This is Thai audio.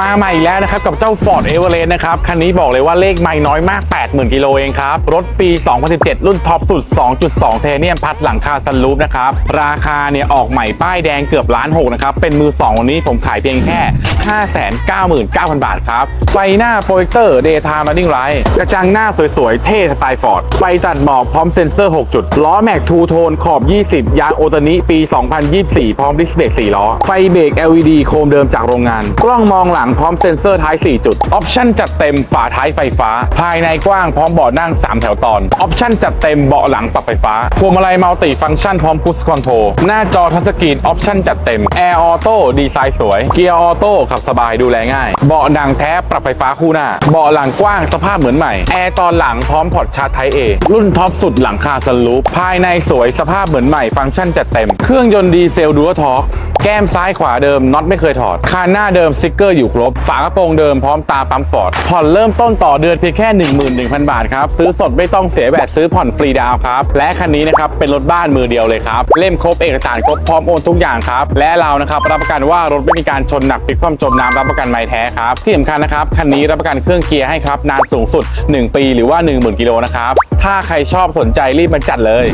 มาใหม่อีกแล้วนะครับ กับเจ้า Ford Everest นะครับ คันนี้บอกเลยว่าเลขไม่น้อยมาก 80,000 กิโลเองครับ รถปี 2017 รุ่นท็อปสุด 2.2 เทเนียมพัดหลังคาซันรูฟนะครับ ราคาเนี่ยออกใหม่ป้ายแดงเกือบล้านหกนะครับ เป็นมือ2วันนี้ผมขายเพียงแค่ 599,000 บาทครับ ไฟหน้าโปรเจคเตอร์ Daytime Running Light กระจังหน้าสวยๆ เท่สไตล์ฟอร์ดไฟตัดหมอกพร้อมเซ็นเซอร์ 6 จุด ล้อแม็กทูโทนขอบ 20 ยางโอตานิปี 2024 พร้อมดิสเบรก4ล้อ ไฟเบรก LED โคมเดิมจากโรงงาน กล้องมองหลังพร้อมเซ็นเซอร์ท้าย 4 จุด ออปชั่นจัดเต็มฝาท้ายไฟฟ้า ภายในกว้างพร้อมเบาะนั่ง 3 แถวตอน ออปชั่นจัดเต็มเบาะหลังปรับไฟฟ้า พวงมาลัยมัลติฟังก์ชันพร้อมพุชคอนโทรล หน้าจอทัชสกรีนออปชั่นจัดเต็ม แอร์ออโต้ดีไซน์สวย เกียร์ออโต้ขับสบายดูแลง่าย เบาะหนังแท้ปรับไฟฟ้าคู่หน้า เบาะหลังกว้างสภาพเหมือนใหม่ แอร์ตอนหลังพร้อมพอร์ตชาร์จไทเอ รุ่นท็อปสุดหลังคาสลูป ภายในสวยสภาพเหมือนใหม่ ฟังก์ชันจัดเต็ม เครื่องยนต์ดีเซลดูวทอร์แก้มซ้ายขวาเดิมน็อตไม่เคยถอด คานหน้าเดิมสติกเกอร์อยู่ครบฝากระโปรงเดิมพร้อมตาปั๊มฟอร์ดผ่อนเริ่มต้นต่อเดือนเพียงแค่ 11,000 บาทครับ ซื้อสดไม่ต้องเสียแบบซื้อผ่อนฟรีดาวครับ และคันนี้นะครับเป็นรถบ้านมือเดียวเลยครับ เล่มครบเอกสารครบพร้อมโอนทุกอย่างครับ และเรานะครับรับประกันว่ารถไม่มีการชนหนักพลิกคว่ำจมน้ำรับประกันไม้แท้ครับที่สำคัญนะครับคันนี้รับประกันเครื่องเกียร์ให้ครับนานสูงสุด 1 ปีหรือว่า 10,000กิโลนะครับถ้าใครชอบสนใจรีบมาจัดเลย